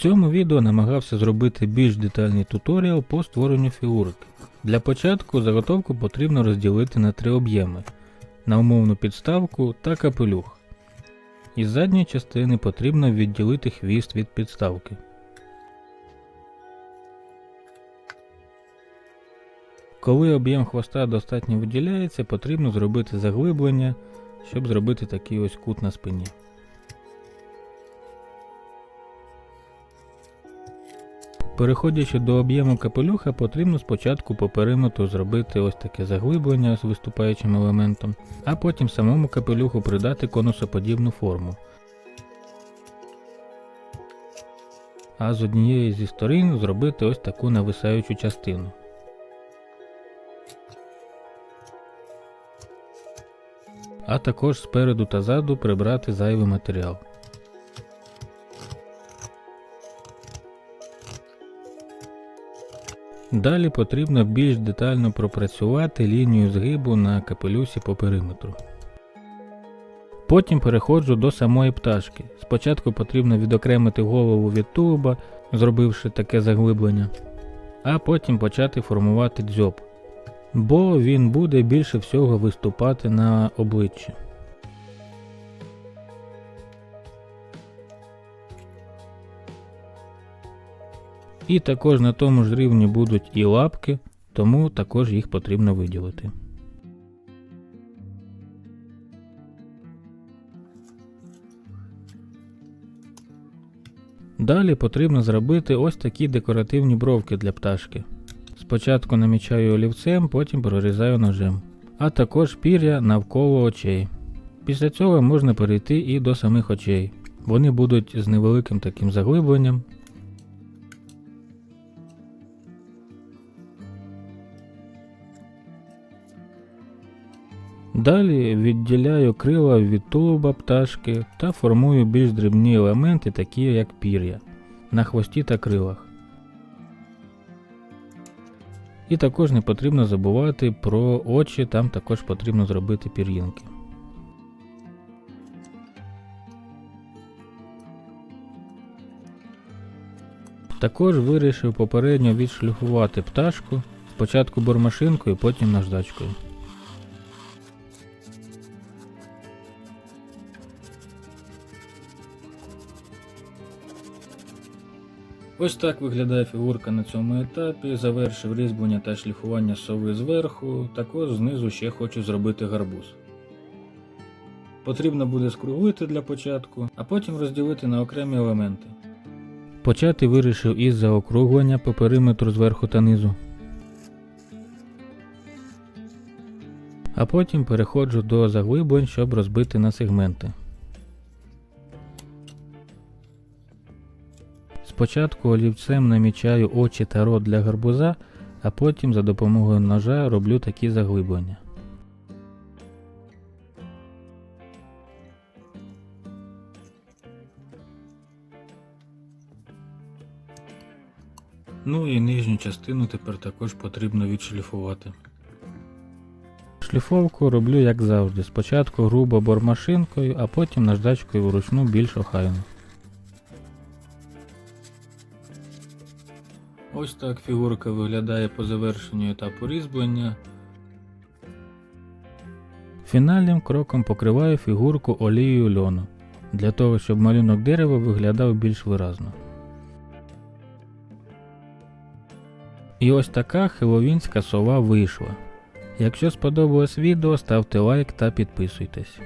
цьому відео намагався зробити більш детальний туторіал по створенню фігурки. Для початку заготовку потрібно розділити на три об'єми на умовну підставку та капелюх. Із задньої частини потрібно відділити хвіст від підставки. Коли об'єм хвоста достатньо виділяється, потрібно зробити заглиблення, щоб зробити такий ось кут на спині. Переходячи до об'єму капелюха, потрібно спочатку по периметру зробити ось таке заглиблення з виступаючим елементом, а потім самому капелюху придати конусоподібну форму. А з однієї зі сторін зробити ось таку нависаючу частину. А також спереду та ззаду прибрати зайвий матеріал. Далі потрібно більш детально пропрацювати лінію згибу на капелюсі по периметру. Потім переходжу до самої пташки. Спочатку потрібно відокремити голову від тулуба, зробивши таке заглиблення, а потім почати формувати дзьоб, бо він буде більше всього виступати на обличчі. І також на тому ж рівні будуть і лапки, тому також їх потрібно виділити. Далі потрібно зробити ось такі декоративні бровки для пташки. Спочатку намічаю олівцем, потім прорізаю ножем, а також пір'я навколо очей. Після цього можна перейти і до самих очей. Вони будуть з невеликим таким заглибленням, Далі відділяю крила від тулуба пташки та формую більш дрібні елементи, такі як пір'я, на хвості та крилах. І також не потрібно забувати про очі, там також потрібно зробити пір'їнки. Також вирішив попередньо відшліфувати пташку спочатку бормашинкою, потім наждачкою. Ось так виглядає фігурка на цьому етапі. Завершив різьблення та шліфування сови зверху, також знизу ще хочу зробити гарбуз. Потрібно буде скруглити для початку, а потім розділити на окремі елементи. Почати вирішив із заокруглення по периметру зверху та низу. А потім переходжу до заглиблень, щоб розбити на сегменти. Спочатку олівцем намічаю очі та рот для гарбуза, а потім за допомогою ножа роблю такі заглиблення. Ну і нижню частину тепер також потрібно відшліфувати. Шліфовку роблю як завжди. Спочатку грубо бормашинкою, а потім наждачкою вручну більш охайно. Ось так фігурка виглядає по завершенню етапу різьблення. Фінальним кроком покриваю фігурку олією льону, для того, щоб малюнок дерева виглядав більш виразно. І ось така хеловінська сова вийшла. Якщо сподобалось відео, ставте лайк та підписуйтесь.